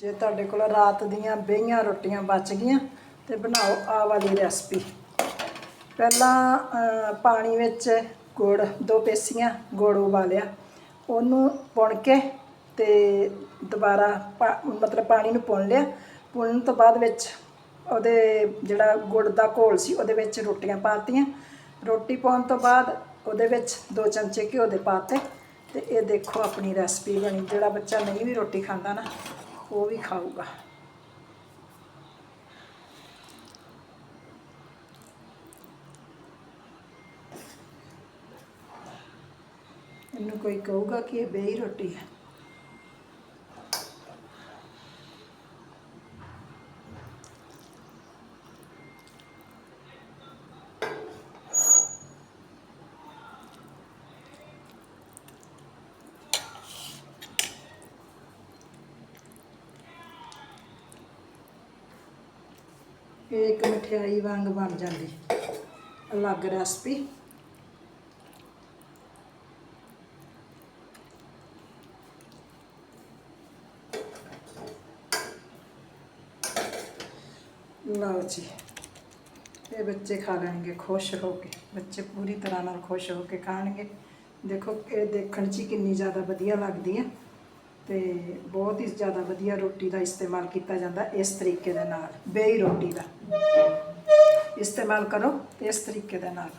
ਜੇ ਤੁਹਾਡੇ ਕੋਲ ਰਾਤ ਦੀਆਂ ਬੇਹੀਆਂ ਰੋਟੀਆਂ ਬਚ ਗਈਆਂ, ਤੇ ਬਣਾਓ ਆ ਵਾਲੀ ਰੈਸਪੀ। ਪਹਿਲਾਂ ਪਾਣੀ ਵਿੱਚ ਗੁੜ, ਦੋ ਪੇਸੀਆਂ ਗੁੜ ਉਬਾਲਿਆ। ਉਹਨੂੰ ਪੁਣ ਕੇ ਤੇ ਦੁਬਾਰਾ ਪਾ- ਮਤਲਬ ਪਾਣੀ ਨੂੰ ਪੁਣ ਲਿਆ। ਪੁਣਨ ਤੋਂ ਬਾਅਦ ਵਿੱਚ ਉਹਦੇ ਜਿਹੜਾ ਗੁੜ ਦਾ ਘੋਲ ਸੀ, ਉਹਦੇ ਵਿੱਚ ਰੋਟੀਆਂ ਪਾਤੀਆਂ। ਰੋਟੀ ਪਾਉਣ ਤੋਂ ਬਾਅਦ ਉਹਦੇ ਵਿੱਚ ਦੋ ਚਮਚੇ ਘਿਓ ਦੇ ਪਾਤੇ। ਤੇ ਇਹ ਦੇਖੋ ਆਪਣੀ ਰੈਸਪੀ ਬਣੀ। ਜਿਹੜਾ ਬੱਚਾ ਨਹੀਂ ਵੀ ਰੋਟੀ ਖਾਂਦਾ ਨਾ ਉਹ ਵੀ ਖਾਊਗਾ। ਇਹਨੂੰ ਕੋਈ ਕਹੂਗਾ ਕਿ ਇਹ ਬੇਹੀ ਰੋਟੀ ਹੈ। ਇਹ ਇੱਕ ਮਠਿਆਈ ਵਾਂਗ ਬਣ ਜਾਂਦੀ। ਅਲੱਗ ਰੈਸਪੀ। ਲਓ ਜੀ। ਇਹ ਬੱਚੇ ਖਾ ਲੈਣਗੇ, ਖੁਸ਼ ਹੋ ਕੇ। ਬੱਚੇ ਪੂਰੀ ਤਰ੍ਹਾਂ ਨਾਲ ਖੁਸ਼ ਹੋ ਕੇ ਖਾਣਗੇ। ਦੇਖੋ, ਇਹ ਦੇਖਣ 'ਚ ਹੀ ਕਿੰਨੀ ਜ਼ਿਆਦਾ ਵਧੀਆ ਲੱਗਦੀ ਹੈ ਤੇ ਬਹੁਤ ਹੀ ਜ਼ਿਆਦਾ ਵਧੀਆ ਰੋਟੀ ਦਾ ਇਸਤੇਮਾਲ ਕੀਤਾ ਜਾਂਦਾ ਇਸ ਤਰੀਕੇ ਦੇ ਨਾਲ ਬੇਈ ਰੋਟੀ ਦਾ। ਇਸਤੇਮਾਲ ਕਰੋ ਇਸ ਤਰੀਕੇ ਦੇ ਨਾਲ।